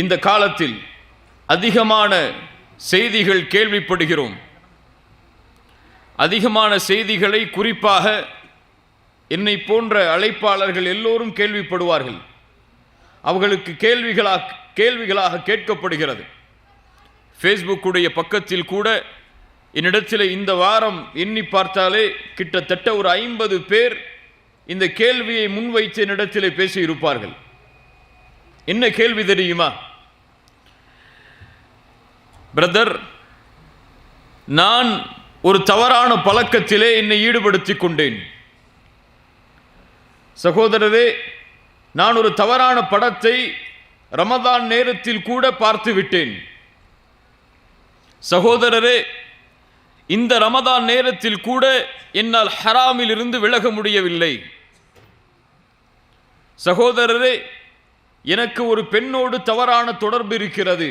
இந்த காலத்தில் அதிகமான செய்திகள் கேள்விப்படுகிறோம். அதிகமான செய்திகளை குறிப்பாக என்னை போன்ற அழைப்பாளர்கள் எல்லோரும் கேள்விப்படுவார்கள். அவர்களுக்கு கேள்விகளாக கேள்விகளாக கேட்கப்படுகிறது. ஃபேஸ்புக்குடைய பக்கத்தில் கூட என்னிடத்தில் இந்த வாரம் எண்ணி பார்த்தாலே கிட்டத்தட்ட ஒரு ஐம்பது பேர் இந்த கேள்வியை முன்வைத்து என்னிடத்தில் பேசியிருப்பார்கள். என்ன கேள்வி தெரியுமா? பிரதர் நான் ஒரு தவறான பழக்கத்திலே என்னை ஈடுபடுத்தி கொண்டேன். சகோதரரே நான் ஒரு தவறான படத்தை ரமதான் நேரத்தில் கூட பார்த்து விட்டேன். சகோதரரே இந்த ரமதான் நேரத்தில் கூட என்னால் ஹராமில் இருந்து விலக முடியவில்லை. சகோதரரே எனக்கு ஒரு பெண்ணோடு தவறான தொடர்பு இருக்கிறது.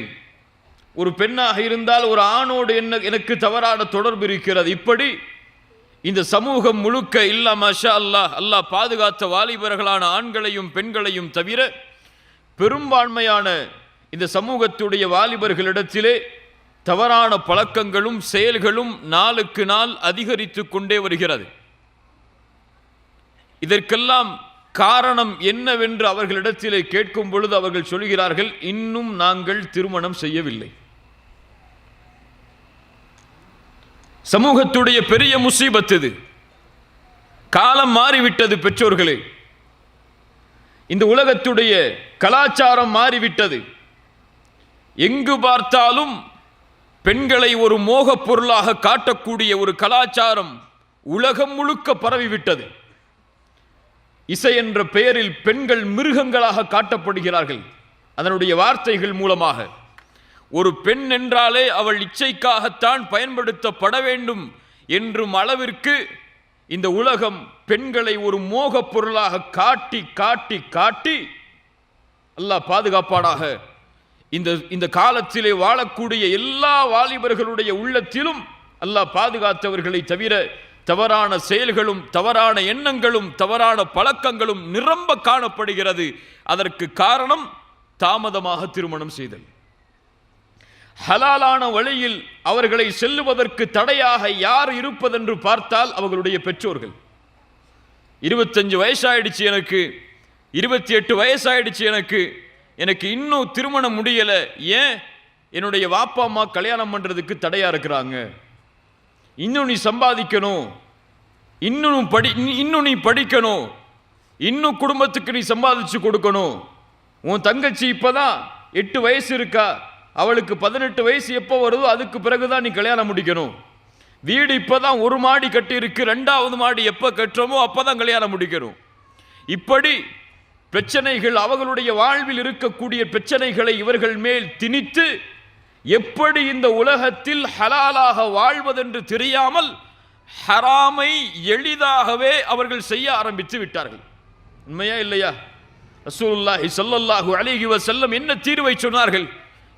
ஒரு பெண்ணாக இருந்தால் ஒரு ஆணோடு என்ன எனக்கு தவறான தொடர்பு இருக்கிறது. இப்படி இந்த சமூகம் முழுக்க இல்லா மஷா அல்லாஹ் அல்லாஹ் பாதுகாத்த வாலிபர்களான ஆண்களையும் பெண்களையும் தவிர பெரும்பான்மையான இந்த சமூகத்துடைய வாலிபர்களிடத்திலே தவறான பழக்கங்களும் செயல்களும் நாளுக்கு நாள் அதிகரித்து கொண்டே வருகிறது. இதற்கெல்லாம் காரணம் என்னவென்று அவர்களிடத்திலே கேட்கும் பொழுது அவர்கள் சொல்கிறார்கள் இன்னும் நாங்கள் திருமணம் செய்யவில்லை. சமூகத்துடைய பெரிய முசீபத் இது. காலம் மாறிவிட்டது பெற்றோர்களே. இந்த உலகத்துடைய கலாச்சாரம் மாறிவிட்டது. எங்கு பார்த்தாலும் பெண்களை ஒரு மோகப் பொருளாக காட்டக்கூடிய ஒரு கலாச்சாரம் உலகம் முழுக்க பரவிவிட்டது. இசை என்ற பெயரில் பெண்கள் மிருகங்களாக காட்டப்படுகிறார்கள். அதனுடைய வார்த்தைகள் மூலமாக. ஒரு பெண் என்றாலே அவள் இச்சைக்காகத்தான் பயன்படுத்தப்பட வேண்டும் என்றும் அளவிற்கு இந்த உலகம் பெண்களை ஒரு மோகப் பொருளாக காட்டி காட்டி காட்டி அல்லாஹ் பாதுகாப்பானாக. இந்த இந்த காலத்திலே வாழக்கூடிய எல்லா வாலிபர்களுடைய உள்ளத்திலும் அல்லாஹ் பாதுகாத்தவர்களை தவிர தவறான செயல்களும் தவறான எண்ணங்களும் தவறான பழக்கங்களும் நிரம்ப காணப்படுகிறது. அதற்கு காரணம் தாமதமாக திருமணம் செய்தல். ஹலாலான வழியில் அவர்களை செல்லுவதற்கு தடையாக யார் இருப்பதென்று பார்த்தால் அவர்களுடைய பெற்றோர்கள். இருபத்தஞ்சு வயசாயிடுச்சு எனக்கு. இருபத்தி எட்டு வயசாயிடுச்சு எனக்கு. எனக்கு இன்னும் திருமணம் முடியலை. ஏன்? என்னுடைய வாப்பா அம்மா கல்யாணம் பண்ணுறதுக்கு தடையாக இருக்கிறாங்க. இன்னும் நீ சம்பாதிக்கணும். இன்னும் படி இன்னும் நீ படிக்கணும். இன்னும் குடும்பத்துக்கு நீ சம்பாதிச்சு கொடுக்கணும். உன் தங்கச்சி இப்பதான் எட்டு வயசு இருக்கா. அவளுக்கு பதினெட்டு வயசு எப்போ வருதோ அதுக்கு பிறகுதான் நீ கல்யாணம் முடிக்கணும். வீடு இப்பதான் ஒரு மாடி கட்டியிருக்கு. ரெண்டாவது மாடி எப்போ கட்டுறோமோ அப்பதான் கல்யாணம் முடிக்கணும். இப்படி பிரச்சனைகள் அவர்களுடைய வாழ்வில் இருக்கக்கூடிய பிரச்சனைகளை இவர்கள் மேல் திணித்து எப்படி இந்த உலகத்தில் ஹலாலாக வாழ்வதென்று தெரியாமல் ஹராமை எளிதாகவே அவர்கள் செய்ய ஆரம்பித்து விட்டார்கள். உண்மையா இல்லையா? ரசூலுல்லாஹி ஸல்லல்லாஹு அலைஹி வஸல்லம் என்ன தீர்வை சொன்னார்கள்?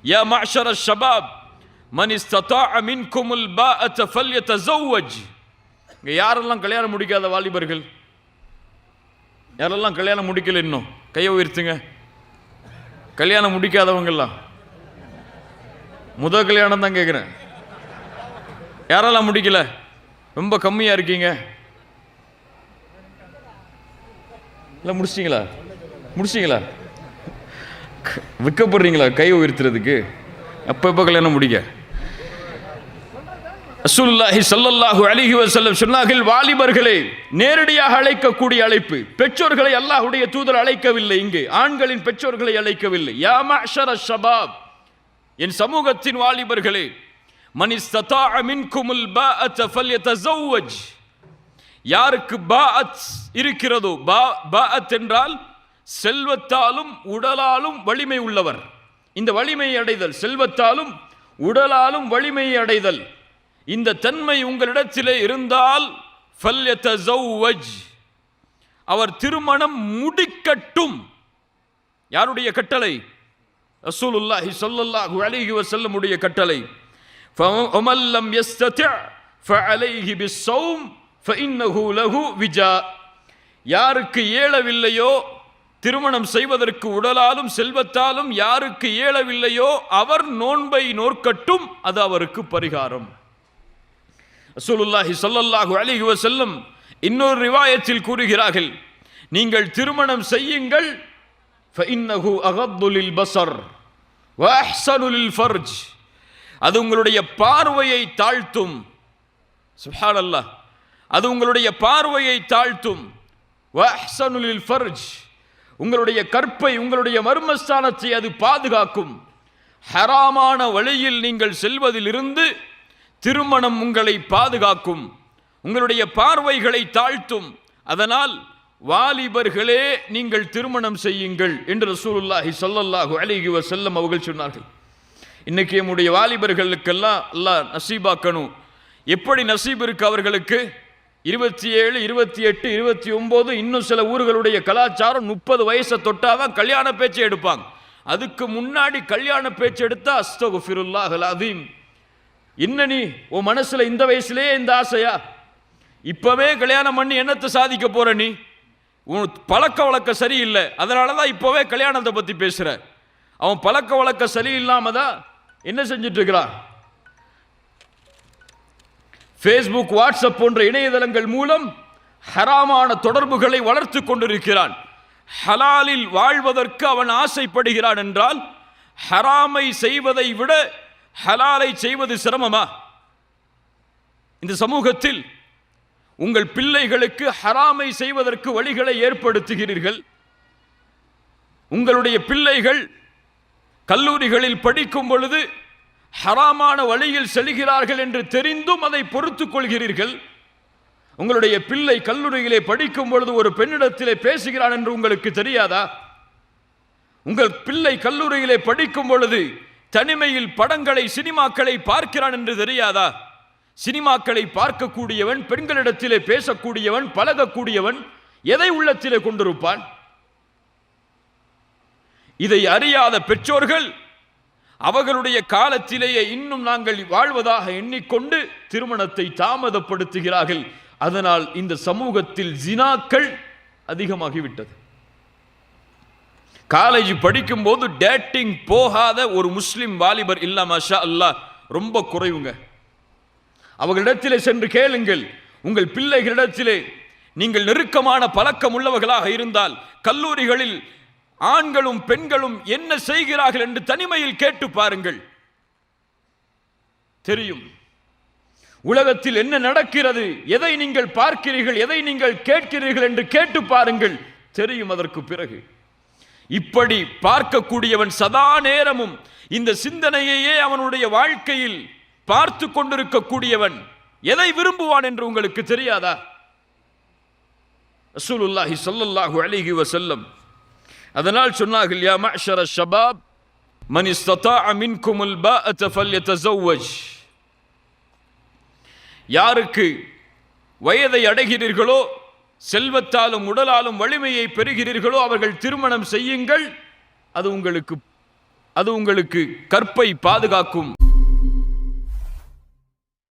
யா மஅஷர ஷபாப் மன் இஸ்ததாஅ மின்குமுல் பாஅத ஃபல்யதஸவ்வஜ். இங்க யாரெல்லாம் கல்யாணம் முடிக்காத வாலிபர்கள்? யாரெல்லாம் கல்யாணம் முடிக்கல இன்னும்? கையை உயர்த்துங்க. கல்யாணம் முடிக்காதவங்கெல்லாம். முதல் கல்யாணம் தான் கேட்குறேன் யாரெல்லாம் முடிக்கல? ரொம்ப கம்மியாக இருக்கீங்க. இல்லை முடிச்சிட்டிங்களா? முடிச்சிங்களா விற்கப்படுறீங்களா? கை உயர்த்துறதுக்கு? அப்போ எப்போ கல்யாணம் முடிக்க? அசுல்லாஹி சல்லல்லாஹு அலிஹி வசல்லம் சொன்னார்கள் வாலிபர்களை நேரடியாக அழைக்கக்கூடிய அழைப்பு. பெற்றோர்களை அல்லாஹுடைய தூதர் அழைக்கவில்லை இங்கே. ஆண்களின் பெற்றோர்களை அழைக்கவில்லை. யா மஅஷர ஷபாப். என் சமூகத்தின் வாலிபர்களே மன் இஸ்ததாஅ மின்குமுல் பாஅத ஃபல்யதஸவ்வஜ் யாருக்கு பாஅத் இருக்கிறதோ பா பாஅத் என்றால் செல்வத்தாலும் உடலாலும் வலிமை உள்ளவர். இந்த வலிமையை அடைதல் செல்வத்தாலும் உடலாலும் வலிமையை அடைதல். இந்த தன்மை உங்களிடத்திலே இருந்தால் அவர் திருமணம் முடிக்கட்டும். யாருடைய கட்டளை? ரசூலுல்லாஹி சொல்லல்லாஹு அலிஹி உடைய கட்டளை ஒமல்லம் எஸ்தத்யா ஃபஅலைஹி பிஸ்ஸௌம் ஃபஇன்னஹு லஹு விஜா. யாருக்கு இயலவில்லையோ திருமணம் செய்வதற்கு உடலாலும் செல்வத்தாலும் யாருக்கு இயலவில்லையோ அவர் நோன்பை நோற்கட்டும் அது அவருக்கு பரிகாரம். ரசூலுல்லாஹி சொல்லல்லாஹு அலிஹி வசல்லம் இன்னொரு ரிவாயத்தில் கூறுகிறார்கள் நீங்கள் திருமணம் செய்யுங்கள் ஃபஇன்னஹு அகத்துலில் பசர் வஹ்சனுலில் ஃபர்ஜ் அது உங்களுடைய பார்வையை தாழ்த்தும். சுப்ஹானல்லாஹ். அது உங்களுடைய பார்வையை தாழ்த்தும். வ ஃபர்ஜ் உங்களுடைய கற்பை உங்களுடைய மர்மஸ்தானத்தை அது பாதுகாக்கும். ஹராமான வழியில் நீங்கள் செல்வதிலிருந்து திருமணம் உங்களை பாதுகாக்கும். உங்களுடைய பார்வைகளை தாழ்த்தும். அதனால் வாலிபர்களே நீங்கள் திருமணம் செய்யுங்கள் என்று ரசூலுல்லாஹி சொல்லல்லாஹு அலைஹி செல்லம் அவர்கள் சொன்னார்கள். இன்னைக்கு நம்முடைய வாலிபர்களுக்கெல்லாம் அல்லாஹ் நசீபாக்கணும். எப்படி நசீப் இருக்கு அவர்களுக்கு? இருபத்தி ஏழு இருபத்தி எட்டு இருபத்தி ஒம்பது இன்னும் சில ஊர்களுடைய கலாச்சாரம் முப்பது வயசை தொட்டாதான் கல்யாண பேச்சை எடுப்பாங்க. அதுக்கு முன்னாடி கல்யாண பேச்சு எடுத்தா அஸ்தகுஃபிருல்லாஹ் அதீம் என்ன நீ? உன் மனசில் இந்த வயசுலேயே இந்த ஆசையா? இப்போவே கல்யாணம் பண்ணி என்னத்தை சாதிக்க போகிற நீ? உன் பழக்க வழக்கம் சரியில்லை. அதனால தான் இப்போவே கல்யாணத்தை பற்றி பேசுகிற அவன் பழக்க வழக்கம் சரியில்லாமல் தான் என்ன செஞ்சிட்ருக்கிறான் ஃபேஸ்புக் வாட்ஸ்அப் போன்ற இணையதளங்கள் மூலம் ஹராமான தொடர்புகளை வளர்த்து கொண்டிருக்கிறான். ஹலாலில் வாழ்வதற்கு அவன் ஆசைப்படுகிறான் என்றால் ஹராமை செய்வதை விட ஹலாலை செய்வது சிரமமா? இந்த சமூகத்தில் உங்கள் பிள்ளைகளுக்கு ஹராமை செய்வதற்கு வழிகளை ஏற்படுத்துகிறீர்கள். உங்களுடைய பிள்ளைகள் கல்லூரிகளில் படிக்கும் பொழுது ஹராமான வழியில் செல்கிறார்கள் என்று தெரிந்தும் அதை பொறுத்துக் கொள்கிறீர்கள். உங்களுடைய பிள்ளை கல்லூரியிலே படிக்கும் பொழுது ஒரு பெண்ணிடத்திலே பேசுகிறான் என்று உங்களுக்கு தெரியாதா? உங்கள் பிள்ளை கல்லூரியிலே படிக்கும் பொழுது தனிமையில் படங்களை சினிமாக்களை பார்க்கிறான் என்று தெரியாதா? சினிமாக்களை பார்க்கக்கூடியவன் பெண்களிடத்திலே பேசக்கூடியவன் பழகக்கூடியவன் எதை உள்ளத்திலே கொண்டிருப்பான்? இதை அறியாத பெற்றோர்கள் அவர்களுடைய காலத்திலேயே இன்னும் நாங்கள் வாழ்வதாக எண்ணிக்கொண்டு திருமணத்தை தாமதப்படுத்துகிறார்கள். அதனால் இந்த சமூகத்தில் ஜினாக்கள் அதிகமாகிவிட்டது. காலேஜ் படிக்கும்போது டேட்டிங் போகாத ஒரு முஸ்லிம் வாலிபர் இல்லாம மாஷா அல்லாஹ் ரொம்ப குறைவுங்க. அவர்களிடத்திலே சென்று கேளுங்கள். உங்கள் பிள்ளைகளிடத்திலே நீங்கள் நெருக்கமான பழக்கம் உள்ளவர்களாக இருந்தால் கல்லூரிகளில் ஆண்களும் பெண்களும் என்ன செய்கிறார்கள் என்று தனிமையில் கேட்டு பாருங்கள். தெரியும். உலகத்தில் என்ன நடக்கிறது எதை நீங்கள் பார்க்கிறீர்கள் எதை நீங்கள் கேட்கிறீர்கள் என்று கேட்டு பாருங்கள். தெரியும் அதற்கு பிறகு. இப்படி பார்க்கக்கூடியவன் சதா நேரமும் இந்த சிந்தனையையே அவனுடைய வாழ்க்கையில் பார்த்து கொண்டிருக்கக்கூடியவன் எதை விரும்புவான் என்று உங்களுக்கு தெரியாதா? ரசூலுல்லாஹி சொல்லல்லாஹு அலிஹி வசல்லம் அதனால் சொன்னார்கள் யா மஷர ஷபாப் மன் இஸ்ததாஅ மின்குமுல் பாஅத ஃபல்யதஸவ்வஜ். யாருக்கு வயதை அடைகிறீர்களோ செல்வத்தாலும் உடலாலும் வலிமையை பெறுகிறீர்களோ அவர்கள் திருமணம் செய்யுங்கள். அது உங்களுக்கு அது உங்களுக்கு கற்பை பாதுகாக்கும்.